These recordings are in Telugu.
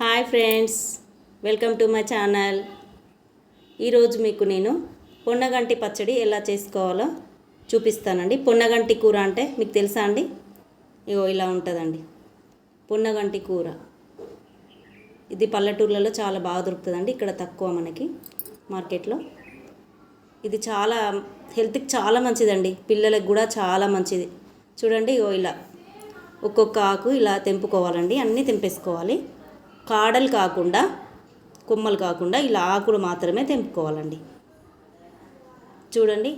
Hi friends welcome to my channel. ఈరోజు మీకు నేను పొన్నగంటి పచ్చడి ఎలా చేసుకోవాలో చూపిస్తానండి. పొన్నగంటి కూర అంటే మీకు తెలుసా అండి? ఇగో ఇలా ఉంటుందండి. పొన్నగంటి కూర. ఇది పల్లెటూర్లలో చాలా బాగా దొరుకుతుందండి. ఇక్కడ తక్కువ మనకి మార్కెట్లో. ఇది చాలా హెల్త్కి చాలా మంచిదండి. పిల్లలకు కూడా చాలా మంచిది. చూడండి ఇగో ఇలా ఒక్కొక్క ఆకు ఇలా తెంపుకోవాలండి. అన్నీ తెంపేసుకోవాలి. కాడలు కాకుండా కొమ్మలు కాకుండా ఇలా ఆకులు మాత్రమే తెంపుకోవాలండి. చూడండి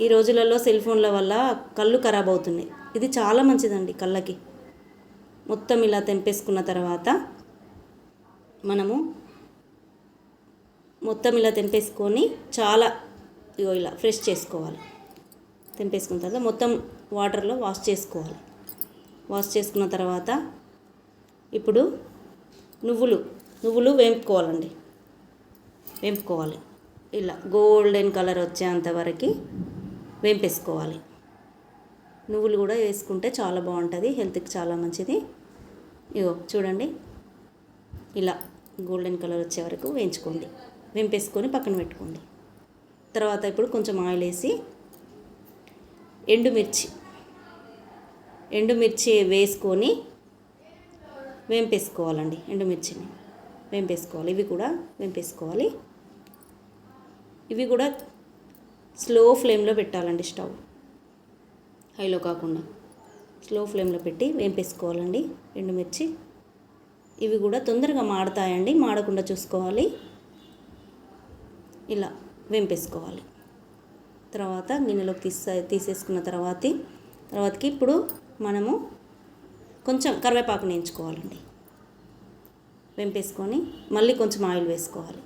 ఈ రోజులలో సెల్ ఫోన్ల వల్ల కళ్ళు ఖరాబ్ అవుతున్నాయి. ఇది చాలా మంచిదండి కళ్ళకి. మొత్తం ఇలా తెంపేసుకున్న తర్వాత మనము మొత్తం ఇలా తెంపేసుకొని చాలా ఇగో ఇలా ఫ్రెష్ చేసుకోవాలి. తెంపేసుకున్న తర్వాత మొత్తం వాటర్లో వాష్ చేసుకోవాలి. వాష్ చేసుకున్న తర్వాత ఇప్పుడు నువ్వులు నువ్వులు వేంపుకోవాలండి. వేంపుకోవాలి. ఇలా గోల్డెన్ కలర్ వచ్చేంత వరకు వేంపేసుకోవాలి. నువ్వులు కూడా వేసుకుంటే చాలా బాగుంటుంది హెల్త్కి చాలా మంచిది. ఇగో చూడండి. ఇలా గోల్డెన్ కలర్ వచ్చే వరకు వేయించుకోండి. వేంపేసుకొని పక్కన పెట్టుకోండి. తర్వాత ఇప్పుడు కొంచెం ఆయిల్ వేసి ఎండుమిర్చి ఎండుమిర్చి వేసుకొని వేంపేసుకోవాలండి ఎండుమిర్చిని. వేంపేసుకోవాలి. ఇవి కూడా వేంపేసుకోవాలి. ఇవి కూడా స్లో ఫ్లేమ్లో పెట్టాలండి స్టవ్. హైలో కాకుండా స్లో ఫ్లేమ్లో పెట్టి వేంపేసుకోవాలండి ఎండుమిర్చి. ఇవి కూడా తొందరగా మాడతాయండి. మాడకుండా చూసుకోవాలి. ఇలా వేంపేసుకోవాలి. తర్వాత గిన్నెలోకి తీసే తీసేసుకున్న తర్వాత తర్వాతకి ఇప్పుడు మనము కొంచెం కరివేపాకు నేయించుకోవాలండి. వేంపేసుకొని మళ్ళీ కొంచెం ఆయిల్ వేసుకోవాలి.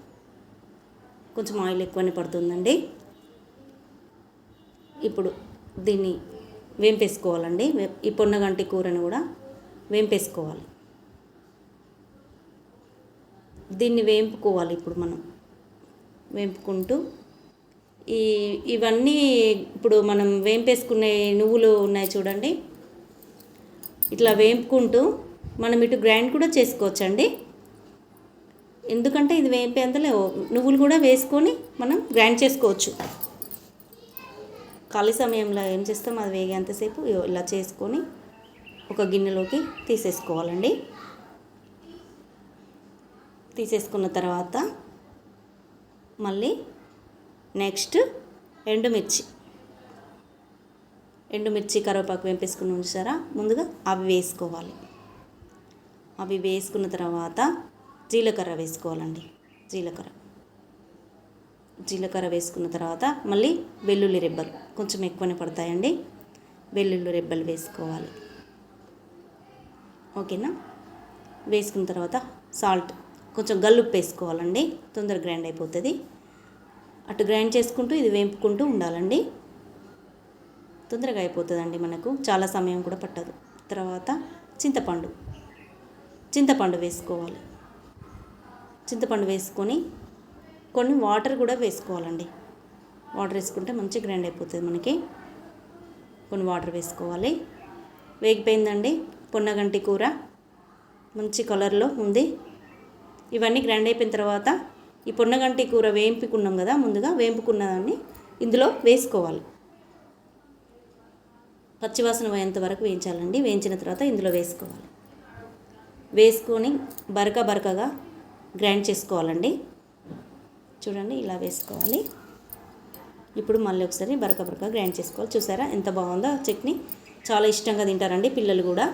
కొంచెం ఆయిల్ ఎక్కువనే పడుతుందండి. ఇప్పుడు దీన్ని వేంపేసుకోవాలండి. ఈ పొన్నగంటి కూరని కూడా వేంపేసుకోవాలి. దీన్ని వేంపుకోవాలి ఇప్పుడు మనం. వేంపుకుంటూ ఈ ఇవన్నీ ఇప్పుడు మనం వేంపేసుకునే నువ్వులు ఉన్నాయి చూడండి. ఇట్లా వేపుకుంటూ మనం ఇటు గ్రైండ్ కూడా చేసుకోవచ్చండి. ఎందుకంటే ఇది వేంపేంతలే నువ్వులు కూడా వేసుకొని మనం గ్రైండ్ చేసుకోవచ్చు. ఖాళీ సమయంలో ఏం చేస్తాం? అది వేగేంతసేపు ఇలా చేసుకొని ఒక గిన్నెలోకి తీసేసుకోవాలండి. తీసేసుకున్న తర్వాత మళ్ళీ నెక్స్ట్ ఎండుమిర్చి. ఎండుమిర్చి కరివేపాకు వేపేసుకుని ఉంచారా ముందుగా అవి వేసుకోవాలి. అవి వేసుకున్న తర్వాత జీలకర్ర వేసుకోవాలండి. జీలకర్ర. జీలకర్ర వేసుకున్న తర్వాత మళ్ళీ వెల్లుల్లి రెబ్బలు కొంచెం ఎక్కువనే పడతాయండి. వెల్లుల్లి రెబ్బలు వేసుకోవాలి. ఓకేనా? వేసుకున్న తర్వాత సాల్ట్. కొంచెం గల్లుప్పు వేసుకోవాలండి. తొందర గ్రైండ్ అయిపోతుంది. అటు గ్రైండ్ చేసుకుంటూ ఇది వేపుకుంటూ ఉండాలండి. తొందరగా అయిపోతుందండి మనకు. చాలా సమయం కూడా పట్టదు. తర్వాత చింతపండు. చింతపండు వేసుకోవాలి. చింతపండు వేసుకొని కొన్ని వాటర్ కూడా వేసుకోవాలండి. వాటర్ వేసుకుంటే మంచి గ్రైండ్ అయిపోతుంది మనకి. కొన్ని వాటర్ వేసుకోవాలి. వేగిపోయిందండి పొన్నగంటి కూర. మంచి కలర్లో ఉంది. ఇవన్నీ గ్రైండ్ అయిపోయిన తర్వాత ఈ పొన్నగంటి కూర వేయింపుకున్నాం కదా ముందుగా వేంపుకున్న దాన్ని ఇందులో వేసుకోవాలి. పచ్చివాసన పోయేంత వరకు వేయించాలండి. వేయించిన తర్వాత ఇందులో వేసుకోవాలి. వేసుకొని బరక బరకగా గ్రైండ్ చేసుకోవాలండి. చూడండి ఇలా వేసుకోవాలి. ఇప్పుడు మళ్ళీ ఒకసారి బరక బరక గ్రైండ్ చేసుకోవాలి. చూసారా ఎంత బాగుందో చట్నీ. చాలా ఇష్టంగా తింటారండి పిల్లలు కూడా.